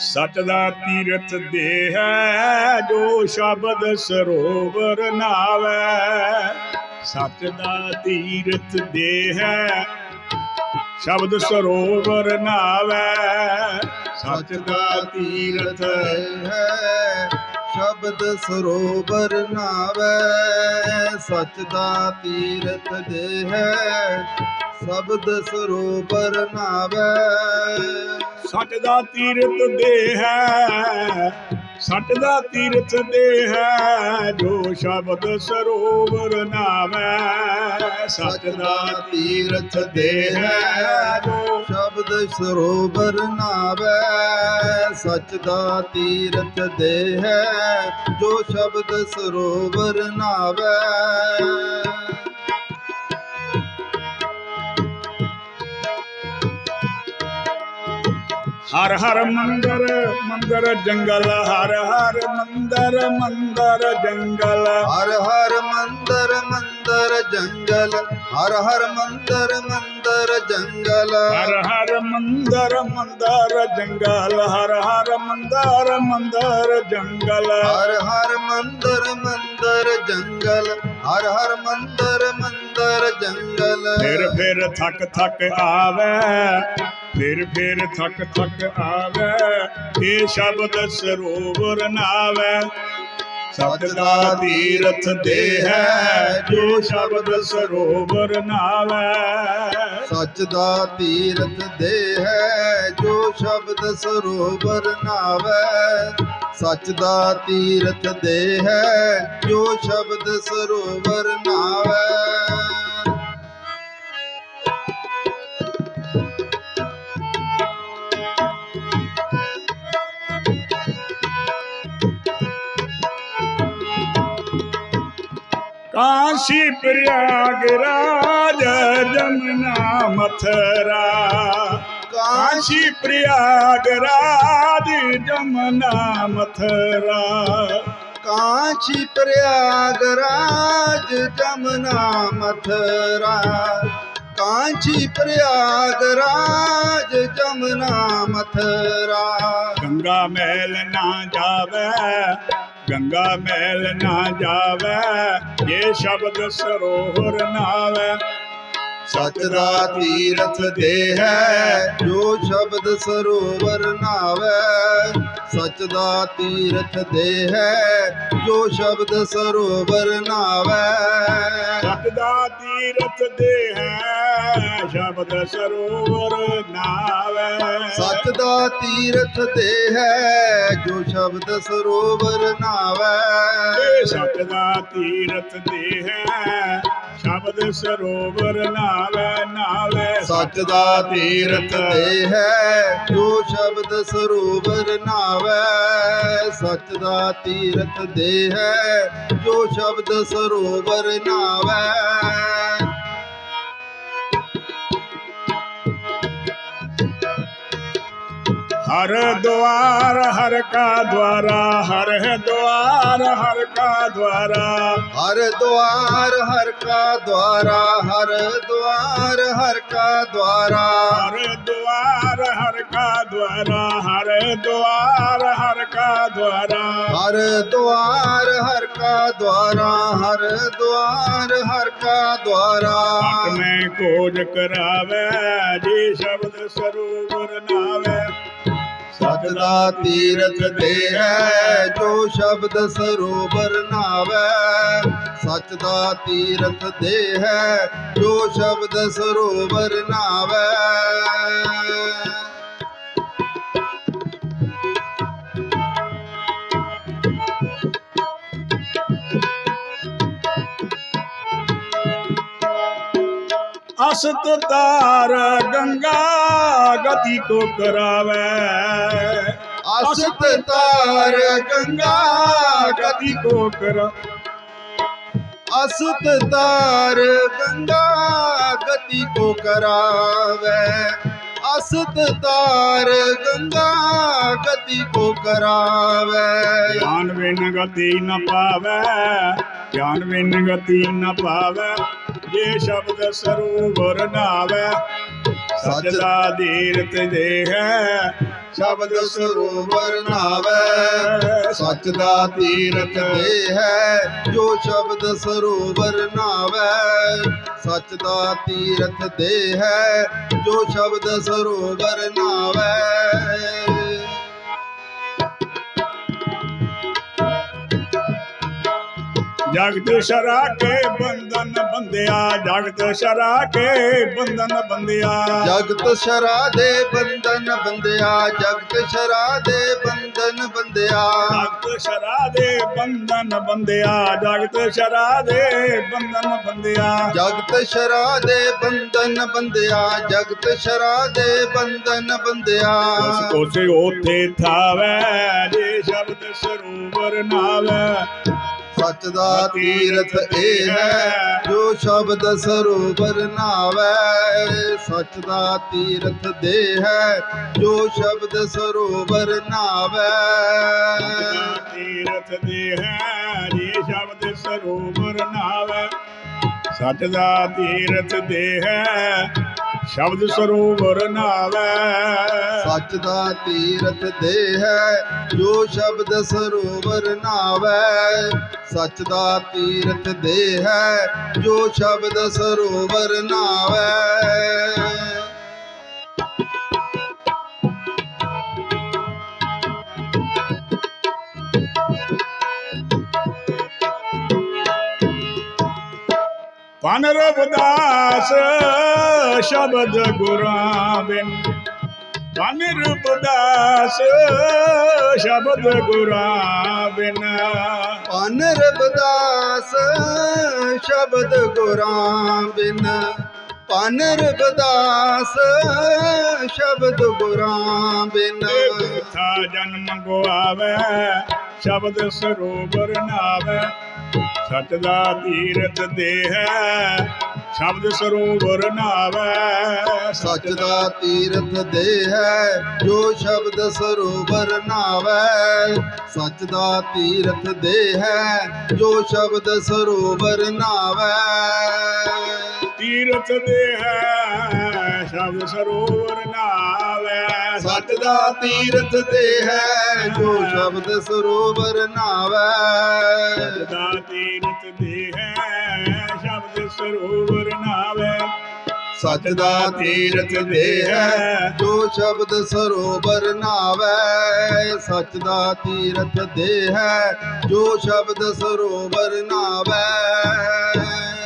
ਸਚ ਦਾ ਤੀਰਥ ਦੇ ਹੈ, ਜੋ ਸ਼ਬਦ ਸਰੋਵਰ ਨਾਵੇ। ਸਚ ਦਾ ਤੀਰਥ ਦੇ ਹੈ, ਸ਼ਬਦ ਸਰੋਵਰ ਨਾਵੇ। ਸਚ ਦਾ ਤੀਰਥ ਹੈ ਸ਼ਬਦ ਸਰੋਵਰ ਨਾਵੇ, ਸਚ ਦਾ ਤੀਰਥ ਦੇ ਹੈ ਸ਼ਬਦ ਸਰੋਵਰ ਨਾਵੇ। ਸੱਚ ਦਾ ਤੀਰਥ ਦੇ ਹੈ ਸੱਚ ਦਾ ਤੀਰਥ ਦੇ ਹੈ ਜੋ ਸ਼ਬਦ ਸਰੋਵਰ ਨਾਵੇ ਸੱਚ ਦਾ ਤੀਰਥ ਦੇ ਹੈ ਜੋ ਸ਼ਬਦ ਸਰੋਵਰ ਨਾਵੇ ਸਚ ਦਾ ਤੀਰਥ ਦੇ ਹੈ ਜੋ ਸ਼ਬਦ ਸਰੋਵਰ ਨਾਵੇ ਹਰ ਹਰ ਮੰਦਰ ਮੰਦਰ ਜੰਗਲ ਹਰ ਹਰ ਮੰਦਰ ਮੰਦਰ ਜੰਗਲ। ਹਰ ਹਰ ਮੰਦਰ ਮੰਦਰ ਜੰਗਲ ਹਰ ਹਰ ਮੰਦਰ ਮੰਦਰ ਜੰਗਲ। ਹਰ ਹਰ ਮੰਦਰ ਮੰਦਰ ਜੰਗਲ ਹਰ ਹਰ ਮੰਦਰ ਮੰਦਰ ਜੰਗਲ। ਹਰ ਹਰ ਮੰਦਰ ਮੰਦਰ ਜੰਗਲ ਹਰ ਹਰ ਮੰਦਰ ਮੰਦਰ ਜੰਗਲ। ਫਿਰ ਫਿਰ ਥੱਕ ਥੱਕ ਆਵੇ ਫਿਰ ਫਿਰ ਥੱਕ ਥੱਕ ਆਵੇ, ਇਹ ਸ਼ਬਦ ਸਰੋਵਰ ਨਾਵੇ। ਸਤ ਦਾ ਤੀਰਥ ਦੇ ਹੈ, ਜੋ ਸ਼ਬਦ ਸਰੋਵਰ ਨਾਵੇ। ਸੱਚ ਦਾ ਤੀਰਥ ਦੇ ਹੈ, ਜੋ ਸ਼ਬਦ ਸਰੋਵਰ ਨਾਵੇ। ਸੱਚ ਦਾ ਤੀਰਥ ਦੇ ਹੈ, ਜੋ ਸ਼ਬਦ ਸਰੋਵਰ ਨਾਵੇ। ਕਾਸ਼ੀ ਪ੍ਰਯਾਗ ਰਾਜ ਜਮਨਾ ਮਥਰਾ। ਕਾਸ਼ੀ ਪ੍ਰਯਾਗ ਰਾਜ ਜਮਨਾ ਮਥਰਾ। ਕਾਸ਼ੀ ਪ੍ਰਯਾਗ ਰਾਜ ਜਮਨਾ ਮਥਰਾ। ਕਾਂਚੀ ਪ੍ਰਯਾਗ ਰਾਜ ਜਮਨਾ ਮਥਰਾ। ਗੰਗਾ ਮਹਿਲ ਨਾ ਜਾਵੇ ਗੰਗਾ ਮੈਲ ਨਾ ਜਾਵੇ ਇਹ ਸ਼ਬਦ ਸਰੋਵਰ ਨਾਵੇ। ਸਚ ਦਾ ਤੀਰਥ ਦੇ ਹੈ ਜੋ ਸ਼ਬਦ ਸਰੋਵਰ ਨਾਵੇ। ਸਚ ਦਾ ਤੀਰਥ ਦੇ ਹੈ ਜੋ ਸ਼ਬਦ ਸਰੋਵਰ ਨਾਵੇ। ਸਤ ਦਾ ਤੀਰਥ ਦੇ ਹੈ ਸ਼ਬਦ ਸਰੋਵਰ ਨਾਵੇ ਸੱਚ ਦਾ ਤੀਰਥ ਦੇ ਹੈ ਜੋ ਸ਼ਬਦ ਸਰੋਵਰ ਨਾਵੇ। ਸਤ ਦਾ ਤੀਰਥ ਦੇ ਹੈ ਸ਼ਬਦ ਸਰੋਵਰ ਨਾਵੇ ਨਾਵੇ ਸੱਚ ਦਾ ਤੀਰਥ ਦੇ ਹੈ ਜੋ ਸ਼ਬਦ ਸਰੋਵਰ ਨਾਵੇ। ਸੱਚ ਦਾ ਤੀਰਥ ਦੇ ਹੈ ਜੋ ਸ਼ਬਦ ਸਰੋਵਰ ਨਾਵੇ। हर द्वार हर का द्वारा हर है द्वार हर का द्वारा हर द्वार हर का द्वारा हर द्वार हर का द्वारा हर द्वार हर का द्वारा हर द्वार हर का द्वारा हर द्वार हर का द्वारा हर द्वार हर का द्वारा में खोज करावे जी शब्द स्वरूप नावे ਸਤ ਦਾ ਤੀਰਥ ਦੇ ਹੈ ਜੋ ਸ਼ਬਦ ਸਰੋਵਰ ਨਾਵੇ। ਸੱਚ ਦਾ ਤੀਰਥ ਦੇ ਹੈ ਜੋ ਸ਼ਬਦ ਸਰੋਵਰ ਨਾਵੇ। ਅਸਤ ਤਾਰ ਗੰਗਾ ਗਤੀ ਕੋ ਕਰਾਵੇ। ਅਸਤ ਤਾਰ ਗੰਗਾ ਗਤੀ ਕੋ ਕਰਾ ਅਸਤ ਤਾਰ ਗੰਗਾ ਗਤੀ ਕੋ ਕਰਾਵੇ। ਅਸਤ ਤਾਰ ਗੰਗਾ ਗਤੀ ਕੋ ਕਰਾਵੇ। ਗਿਆਨ ਵਿਨ ਗਤੀ ਨਾ ਪਾਵੇ ਗਿਆਨ ਵਿਨ ਗਤੀ ਨਾ ਪਾਵੇ। ਜੇ ਸ਼ਬਦ ਸਰੂਵਰ ਨਾਵੇ ਸੱਚ ਦਾ ਦੀਰਤ ਜੇ ਹੈ ਸ਼ਬਦ ਸਰੂਵਰ ਨਾਵੇ ਸੱਚ ਦਾ ਤੀਰਥ ਤੇ ਹੈ ਜੋ ਸ਼ਬਦ ਸਰੂਵਰ ਨਾਵੇ ਸੱਚ ਦਾ ਤੀਰਥ ਦੇ ਹੈ ਜੋ ਸ਼ਬਦ ਸਰੋਵਰ ਨਾਵੇ। ਜਗਤ ਸ਼ਰਾ ਕੇ ਬੰਧਨ ਬੰਦਿਆ ਜਗਤ ਸ਼ਰਾ ਕੇ ਬੰਧਨ ਬੰਦਿਆ ਜਗਤ ਸ਼ਰਾ ਦੇ ਬੰਧਨ ਬੰਦਿਆ ਜਗਤ ਸ਼ਰਾ ਦੇ ਬੰਧਨ ਬੰਦਿਆ ਜਗਤ ਸ਼ਰਾ ਦੇ ਬੰਧਨ ਬੰਦਿਆ ਜਗਤ ਸ਼ਰਾ ਦੇ ਬੰਧਨ ਬੰਦਿਆ ਜਗਤ ਸ਼ਰਾ ਦੇ ਬੰਧਨ ਬੰਦਿਆ ਜਗਤ ਸ਼ਰਾ ਦੇ ਬੰਧਨ ਬੰਦਿਆ ਕੋਸੇ ਉਥੇ ਥਾਵੈ ਜੇ ਸ਼ਬਦ ਸਰੂਵਰ ਨਾਵੈ। ਸੱਚ ਦਾ ਤੀਰਥ ਇਹ ਹੈ, ਜੋ ਸ਼ਬਦ ਸਰੋਵਰ ਨਾਵੇ। ਸੱਚ ਦਾ ਤੀਰਥ ਦੇ ਹੈ, ਜੋ ਸ਼ਬਦ ਸਰੋਵਰ ਨਾਵੇ। ਤੀਰਥ ਦੇ ਹੈ, ਜੇ ਸ਼ਬਦ ਸਰੂਵਰ ਨਾਵੈ। ਸੱਚ ਦਾ ਤੀਰਥ ਦੇ ਹੈ ਸ਼ਬਦ ਸਰੂਵਰ ਨਾਵੈ। ਸੱਚ ਦਾ ਤੀਰਥ ਦੇ ਹੈ, ਜੋ ਸ਼ਬਦ ਸਰੋਵਰ ਨਾਵੇ। ਸੱਚ ਦਾ ਤੀਰਥ ਦੇ ਹੈ, ਜੋ ਸ਼ਬਦ ਸਰੋਵਰ ਨਾਵੇ। ਪਨ ਰਬਦਾਸ ਸ਼ਬਦ ਗੁਰਾਂ ਬਿਨ ਪਨ ਰਬਦਾਸ ਸ਼ਬਦ ਗੁਰਾਂ ਬਿਨ ਪਨ ਰਬਦਾਸ ਸ਼ਬਦ ਗੁਰਾਂ ਬਿਨ ਪਨ ਰਬਦਾਸ ਸ਼ਬਦ ਗੁਰਾਂ ਬਿਨ ਥਾ ਜਨਮ ਗਵਾਵੇ ਸ਼ਬਦ ਸਰੋਵਰ ਨਾਵੇ। ਸਤ ਦਾ ਤੀਰਥ ਦੇ ਹੈ ਸ਼ਬਦ ਸਰੋਵਰ ਨਾਵੇ। ਸੱਚ ਦਾ ਤੀਰਥ ਦੇ ਹੈ ਜੋ ਸ਼ਬਦ ਸਰੋਵਰ ਨਾਵੇ। ਸੱਚ ਦਾ ਤੀਰਥ ਦੇ ਹੈ ਜੋ ਸ਼ਬਦ ਸਰੋਵਰ ਨਾਵੇ। ਤੀਰਥ ਦੇ ਹੈ ਸ਼ਬਦ ਸਰੋਵਰ ਨਾਵੇ। ਸੱਚ ਦਾ ਤੀਰਥ ਦੇ ਹੈ ਜੋ ਸ਼ਬਦ ਸਰੋਵਰ ਨਾਵੇ। ਦਾ ਤੀਰਥ ਦੇ ਹੈ ਸ਼ਬਦ ਸਰੋਵਰ ਨਾਵੇ। ਸੱਚ ਦਾ ਤੀਰਥ ਦੇ ਹੈ ਜੋ ਸ਼ਬਦ ਸਰੋਵਰ ਨਾਵੇ। ਸੱਚ ਦਾ ਤੀਰਥ ਦੇ ਹੈ ਜੋ ਸ਼ਬਦ ਸਰੋਵਰ ਨਾਵੇ।